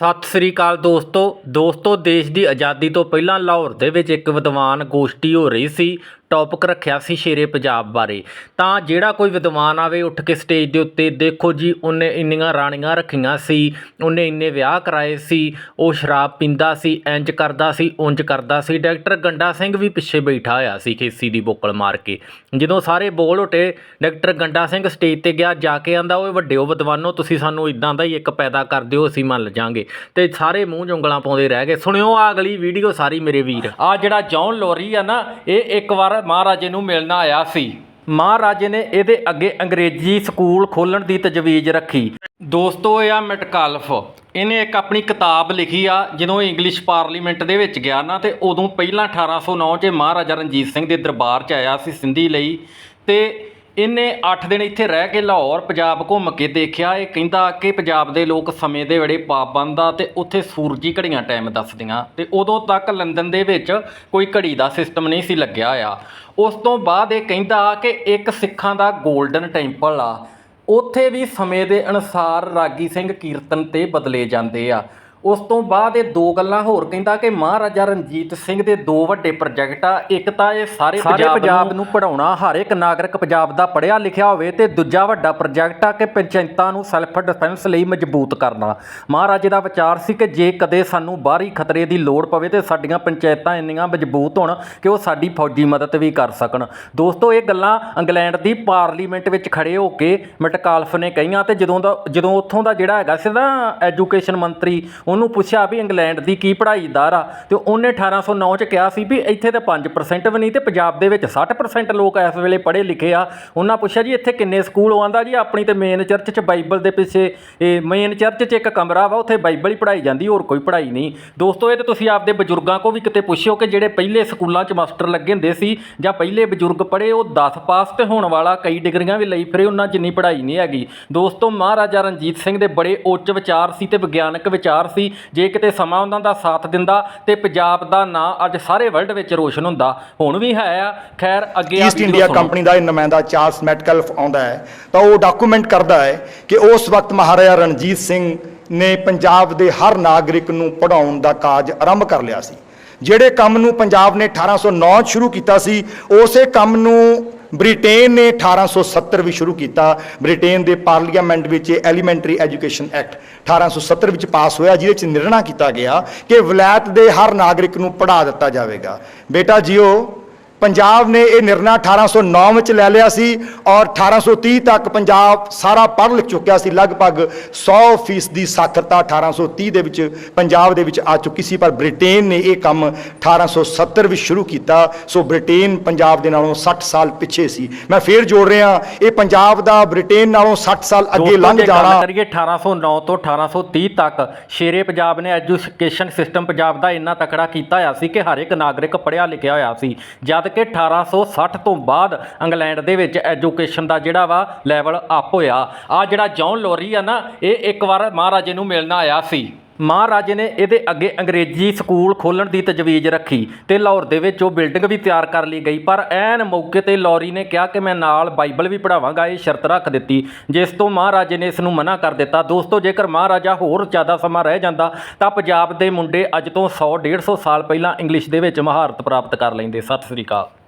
ਸਤਿ ਸ੍ਰੀ ਅਕਾਲ ਦੋਸਤੋ। ਦੋਸਤੋ, ਦੇਸ਼ ਦੀ ਆਜ਼ਾਦੀ ਤੋਂ ਪਹਿਲਾਂ ਲਾਹੌਰ ਦੇ ਵਿੱਚ ਇੱਕ ਵਿਦਵਾਨ ਗੋਸ਼ਟੀ ਹੋ ਰਹੀ ਸੀ। ਟੌਪਿਕ ਰੱਖਿਆ ਸੀ ਸ਼ੇਰੇ ਪੰਜਾਬ ਬਾਰੇ। ਤਾਂ ਜਿਹੜਾ ਕੋਈ ਵਿਦਵਾਨ ਆਵੇ, ਉੱਠ ਕੇ ਸਟੇਜ ਦੇ ਉੱਤੇ ਦੇਖੋ ਜੀ, ਉਹਨੇ ਇੰਨੀਆਂ ਰਾਣੀਆਂ ਰੱਖੀਆਂ ਸੀ, ਉਹਨੇ ਇੰਨੇ ਵਿਆਹ ਕਰਾਏ ਸੀ, ਉਹ ਸ਼ਰਾਬ ਪੀਂਦਾ ਸੀ ਇੰਜ ਕਰਦਾ ਸੀ ਉਂਜ ਕਰਦਾ ਸੀ। ਡਾਕਟਰ ਗੰਡਾ ਸਿੰਘ ਵੀ ਪਿੱਛੇ ਬੈਠਾ ਹੋਇਆ ਸੀ ਖੇਸੀ ਦੀ ਬੋਕਲ ਮਾਰ ਕੇ। ਜਦੋਂ ਸਾਰੇ ਬੋਲ ਉਟੇ ਡਾਕਟਰ ਗੰਡਾ ਸਿੰਘ ਸਟੇਜ ਤੇ ਗਿਆ, ਜਾ ਕੇ ਆਂਦਾ, ਓਏ ਵੱਡਿਓ ਵਿਦਵਾਨੋ, ਤੁਸੀਂ ਸਾਨੂੰ ਇਦਾਂ ਦਾ ਹੀ ਇੱਕ ਪੈਦਾ ਕਰ ਦਿਓ, ਅਸੀਂ ਮੰਨ ਜਾਾਂਗੇ। ਤੇ ਸਾਰੇ ਮੂੰਹ ਜੁੰਗਲਾਂ ਪਾਉਂਦੇ ਰਹਿ ਗਏ। ਸੁਣਿਓ ਆ ਅਗਲੀ ਵੀਡੀਓ ਸਾਰੀ ਮੇਰੇ ਵੀਰ। ਆ ਜਿਹੜਾ ਜੌਨ ਲੋਰੀ ਆ ਨਾ, ਇਹ ਇੱਕ ਵਾਰ ਮਹਾਰਾਜੇ ਨੂੰ ਮਿਲਣ ਆਇਆ ਸੀ। ਮਹਾਰਾਜੇ ਨੇ ਇਹਦੇ ਅੱਗੇ ਅੰਗਰੇਜ਼ੀ ਸਕੂਲ ਖੋਲਣ ਦੀ ਤਜਵੀਜ਼ ਰੱਖੀ। ਦੋਸਤੋ, ਇਹ ਆ ਮੈਟਕਾਲਫ। ਇਹਨੇ ਇੱਕ ਆਪਣੀ ਕਿਤਾਬ ਲਿਖੀ ਆ ਜਦੋਂ ਇੰਗਲਿਸ਼ ਪਾਰਲੀਮੈਂਟ ਦੇ ਵਿੱਚ ਗਿਆ ਨਾ, ਤੇ ਉਦੋਂ ਪਹਿਲਾਂ 1809 'ਚ ਮਹਾਰਾਜਾ ਰਣਜੀਤ ਸਿੰਘ ਦੇ ਦਰਬਾਰ 'ਚ ਆਇਆ ਸੀ ਸਿੰਧੀ ਲਈ। ਤੇ ਇਹਨੇ 8 ਦਿਨ ਇੱਥੇ ਰਹਿ ਕੇ ਲਾਹੌਰ ਪੰਜਾਬ ਘੁੰਮ ਕੇ ਦੇਖਿਆ, ਇਹ ਕਹਿੰਦਾ ਕਿ ਪੰਜਾਬ ਦੇ ਲੋਕ ਸਮੇਂ ਦੇ ਬੜੇ ਪਾਬੰਦ ਆ ਤੇ ਉੱਥੇ ਸੂਰਜੀ ਘੜੀਆਂ ਟਾਈਮ ਦੱਸਦੀਆਂ ਤੇ ਉਦੋਂ ਤੱਕ ਲੰਡਨ ਦੇ ਵਿੱਚ ਕੋਈ ਘੜੀ ਦਾ ਸਿਸਟਮ ਨਹੀਂ ਸੀ ਲੱਗਿਆ ਆ ਉਸ ਤੋਂ ਬਾਅਦ ਇਹ ਕਹਿੰਦਾ ਕਿ ਇੱਕ ਸਿੱਖਾਂ ਦਾ 골ਡਨ ਟੈਂਪਲ ਆ, ਉੱਥੇ ਵੀ ਸਮੇਂ ਦੇ ਅਨੁਸਾਰ ਰਾਗੀ ਸਿੰਘ ਕੀਰਤਨ ਤੇ ਬਦਲੇ ਜਾਂਦੇ ਆ। ਉਸ ਤੋਂ ਬਾਅਦ ਇਹ ਦੋ ਗੱਲਾਂ ਹੋਰ ਕਹਿੰਦਾ ਕਿ ਮਹਾਰਾਜਾ ਰਣਜੀਤ ਸਿੰਘ ਦੇ ਦੋ ਵੱਡੇ ਪ੍ਰੋਜੈਕਟ ਆ ਇੱਕ ਤਾਂ ਇਹ ਸਾਰੇ ਪੰਜਾਬ ਨੂੰ ਪੜਾਉਣਾ ਹਰ ਇੱਕ ਨਾਗਰਿਕ ਪੰਜਾਬ ਦਾ ਪੜਿਆ ਲਿਖਿਆ ਹੋਵੇ ਤੇ ਦੂਜਾ ਵੱਡਾ ਪ੍ਰੋਜੈਕਟ ਆ ਕਿ ਪੰਚਾਇਤਾਂ ਨੂੰ ਸੈਲਫ ਡਿਫੈਂਸ ਲਈ ਮਜ਼ਬੂਤ ਕਰਨਾ। ਮਹਾਰਾਜੇ ਦਾ ਵਿਚਾਰ ਸੀ ਕਿ ਜੇ ਕਦੇ ਸਾਨੂੰ ਬਾਹਰੀ ਖਤਰੇ ਦੀ ਲੋੜ ਪਵੇ ਤੇ ਸਾਡੀਆਂ ਪੰਚਾਇਤਾਂ ਇੰਨੀਆਂ ਮਜ਼ਬੂਤ ਹੋਣ ਕਿ ਉਹ ਸਾਡੀ ਫੌਜੀ ਮਦਦ ਵੀ ਕਰ ਸਕਣ। ਦੋਸਤੋ ਇਹ ਗੱਲਾਂ ਇੰਗਲੈਂਡ ਦੀ ਪਾਰਲੀਮੈਂਟ ਵਿੱਚ ਖੜੇ ਹੋ ਕੇ ਮਟਕਾਲਫ ਨੇ ਕਹੀਆਂ ਤੇ ਜਦੋਂ ਦਾ ਜਦੋਂ ਉੱਥੋਂ ਦਾ ਜਿਹੜਾ ਹੈਗਾ ਸੀ ਨਾ ਐਜੂਕੇਸ਼ਨ ਮੰਤਰੀ ਉਹਨੂੰ ਪੁੱਛਿਆ ਵੀ ਇੰਗਲੈਂਡ ਦੀ ਕੀ ਪੜ੍ਹਾਈ ਦਰ ਆ ਤੇ ਉਹਨੇ 1809 ਚ ਕਿਹਾ ਸੀ ਵੀ ਇੱਥੇ ਤੇ 5% ਵੀ ਨਹੀਂ ਤੇ ਪੰਜਾਬ ਦੇ ਵਿੱਚ 60% ਲੋਕ ਇਸ ਵੇਲੇ ਪੜ੍ਹੇ ਲਿਖੇ ਆ। ਉਹਨਾਂ ਪੁੱਛਿਆ ਜੀ ਇੱਥੇ ਕਿੰਨੇ ਸਕੂਲ ਆਂਦਾ ਜੀ, ਆਪਣੀ ਤੇ ਮੇਨ ਚਰਚ 'ਚ ਬਾਈਬਲ ਦੇ ਪਿੱਛੇ, ਇਹ ਮੇਨ ਚਰਚ 'ਚ ਇੱਕ ਕਮਰਾ ਵਾ, ਉੱਥੇ ਬਾਈਬਲ ਹੀ ਪੜ੍ਹਾਈ ਜਾਂਦੀ, ਹੋਰ ਕੋਈ ਪੜ੍ਹਾਈ ਨਹੀਂ। ਦੋਸਤੋ, ਇਹ ਤੇ ਤੁਸੀਂ ਆਪਦੇ ਬਜ਼ੁਰਗਾਂ ਕੋ ਵੀ ਕਿਤੇ ਪੁੱਛਿਓ ਕਿ ਜਿਹੜੇ ਪਹਿਲੇ ਸਕੂਲਾਂ 'ਚ ਮਾਸਟਰ ਲੱਗੇ ਹੁੰਦੇ ਸੀ ਜਾਂ ਪਹਿਲੇ ਬਜ਼ੁਰਗ ਪੜ੍ਹੇ, ਉਹ 10 ਪਾਸ ਤੇ ਹੋਣ ਵਾਲਾ ਕਈ ਡਿਗਰੀਆਂ ਵੀ ਲਈ ਫਿਰੇ, ਉਹਨਾਂ ਜਿੰਨੀ ਪੜ੍ਹਾਈ ਨਹੀਂ ਹੈਗੀ। ਦੋਸਤੋ, ਮਹਾਰਾਜਾ ਰਣਜੀਤ ਸਿੰਘ ਦੇ ਬੜੇ ਉੱਚ ਵਿਚਾਰ ਸੀ ਤੇ ਵਿਗਿਆਨਕ ਵਿਚਾਰ ਸੀ। ਜੇ ਕਿਤੇ ਸਮਾਂ ਉਹਨਾਂ ਦਾ ਸਾਥ ਦਿੰਦਾ ਤੇ ਪੰਜਾਬ ਦਾ ਨਾਂ ਅੱਜ ਸਾਰੇ ਵਰਲਡ ਵਿੱਚ ਰੋਸ਼ਨ ਹੁੰਦਾ। ਹੁਣ ਵੀ ਹੈ ਆ। ਖੈਰ ਅੱਗੇ ਈਸਟ ਇੰਡੀਆ। ਕੰਪਨੀ ਦਾ ਇਹ ਨੁਮਾਇੰਦਾ ਚਾਰਲਸ ਮੈਟਕਲਫ ਆਉਂਦਾ ਹੈ। ਤਾਂ ਉਹ ਡਾਕੂਮੈਂਟ ਕਰਦਾ ਹੈ ਕਿ ਉਸ ਵਕਤ ਮਹਾਰਾਜਾ ਰਣਜੀਤ ਸਿੰਘ ਨੇ ਪੰਜਾਬ ਦੇ ਹਰ ਨਾਗਰਿਕ ਨੂੰ ਪੜ੍ਹਾਉਣ ਦਾ ਕਾਜ ਆਰੰਭ ਕਰ ਲਿਆ ਸੀ। ਜਿਹੜੇ ਕੰਮ ਨੂੰ ਪੰਜਾਬ ਨੇ 1809 'ਚ ਸ਼ੁਰੂ ਕੀਤਾ ਸੀ ਉਸੇ ਕੰਮ ਨੂੰ ਬ੍ਰਿਟੇਨ ਨੇ 1870 ਵਿੱਚ ਸ਼ੁਰੂ ਕੀਤਾ। ਬ੍ਰਿਟੇਨ ਦੇ ਪਾਰਲੀਮੈਂਟ ਵਿੱਚ ਐਲੀਮੈਂਟਰੀ ਐਜੂਕੇਸ਼ਨ ਐਕਟ 1870 ਵਿੱਚ ਪਾਸ ਹੋਇਆ, ਜਿਹਦੇ ਵਿੱਚ ਨਿਰਣਾ ਕੀਤਾ ਗਿਆ ਕਿ ਵਿਲਾਇਤ ਦੇ ਹਰ ਨਾਗਰਿਕ ਨੂੰ ਪੜ੍ਹਾ ਦਿੱਤਾ ਜਾਵੇਗਾ। ਬੇਟਾ ਜੀਓ ਪੰਜਾਬ ਨੇ ਇਹ ਨਿਰਣਾ 1809 ਵਿੱਚ ਲੈ ਲਿਆ ਸੀ ਔਰ 1830 ਤੱਕ ਪੰਜਾਬ ਸਾਰਾ ਪੜ੍ਹ ਲਿਖ ਚੁੱਕਿਆ ਸੀ। ਲਗਭਗ 100% ਦੀ ਸਾਖਰਤਾ 1830 ਦੇ ਵਿੱਚ ਪੰਜਾਬ ਦੇ ਵਿੱਚ ਆ ਚੁੱਕੀ ਸੀ ਪਰ ਬ੍ਰਿਟੇਨ ਨੇ ਇਹ ਕੰਮ 1870 ਵਿੱਚ ਸ਼ੁਰੂ ਕੀਤਾ। ਸੋ ਬ੍ਰਿਟੇਨ ਪੰਜਾਬ ਦੇ ਨਾਲੋਂ 60 ਸਾਲ ਪਿੱਛੇ ਸੀ। ਮੈਂ ਫੇਰ ਜੋੜ ਰਿਹਾ ਇਹ ਪੰਜਾਬ ਦਾ ਬ੍ਰਿਟੇਨ ਨਾਲੋਂ 60 ਸਾਲ ਅੱਗੇ ਲੰਘ ਜਾਣਾ। ਕਰੀਏ 1809 ਤੋਂ 1830 ਤੱਕ ਸ਼ੇਰੇ ਪੰਜਾਬ ਨੇ ਐਜੂਕੇਸ਼ਨ ਸਿਸਟਮ ਪੰਜਾਬ ਦਾ ਇੰਨਾ ਤਕੜਾ ਕੀਤਾ ਹੋਇਆ ਸੀ ਕਿ ਹਰ ਇੱਕ ਨਾਗਰਿਕ ਪੜ੍ਹਿਆ ਲਿਖਿਆ ਹੋਇਆ ਸੀ। ਜਦ ਕਿ 1860 ਤੋਂ ਬਾਅਦ ਇੰਗਲੈਂਡ ਦੇ ਵਿੱਚ ਐਜੂਕੇਸ਼ਨ ਦਾ ਜਿਹੜਾ ਵਾ ਲੈਵਲ ਅਪ ਹੋਇਆ। ਆ ਜਿਹੜਾ ਜੌਨ ਲੋਰੀ ਆ ਨਾ, ਇਹ ਇੱਕ ਵਾਰ ਮਹਾਰਾਜੇ ਨੂੰ ਮਿਲਣ ਆਇਆ ਸੀ। ਮਹਾਰਾਜੇ ਨੇ ਇਹਦੇ ਅੱਗੇ ਅੰਗਰੇਜ਼ੀ ਸਕੂਲ ਖੋਲਣ ਦੀ ਤਜਵੀਜ਼ ਰੱਖੀ ਤੇ ਲਾਹੌਰ ਦੇ ਵਿੱਚ ਉਹ ਬਿਲਡਿੰਗ ਵੀ ਤਿਆਰ ਕਰ ਲਈ ਗਈ। ਪਰ ਐਨ ਮੌਕੇ ਤੇ ਲੋਰੀ ਨੇ ਕਿਹਾ ਕਿ ਮੈਂ ਨਾਲ ਬਾਈਬਲ ਵੀ ਪੜਾਵਾਂਗਾ ਇਹ ਸ਼ਰਤ ਰੱਖ ਦਿੱਤੀ, ਜਿਸ ਤੋਂ ਮਹਾਰਾਜੇ ਨੇ ਇਸ ਨੂੰ ਮਨਾ ਕਰ ਦਿੱਤਾ। ਦੋਸਤੋ, ਜੇਕਰ ਮਹਾਰਾਜਾ ਹੋਰ ਜ਼ਿਆਦਾ ਸਮਾਂ ਰਹਿ ਜਾਂਦਾ, ਤਾਂ ਪੰਜਾਬ ਦੇ ਮੁੰਡੇ ਅੱਜ ਤੋਂ 100 150 ਸਾਲ ਪਹਿਲਾਂ ਇੰਗਲਿਸ਼ ਦੇ ਵਿੱਚ ਮਹਾਰਤ ਪ੍ਰਾਪਤ ਕਰ ਲੈਂਦੇ। ਸਤਿ ਸ੍ਰੀ ਅਕਾਲ।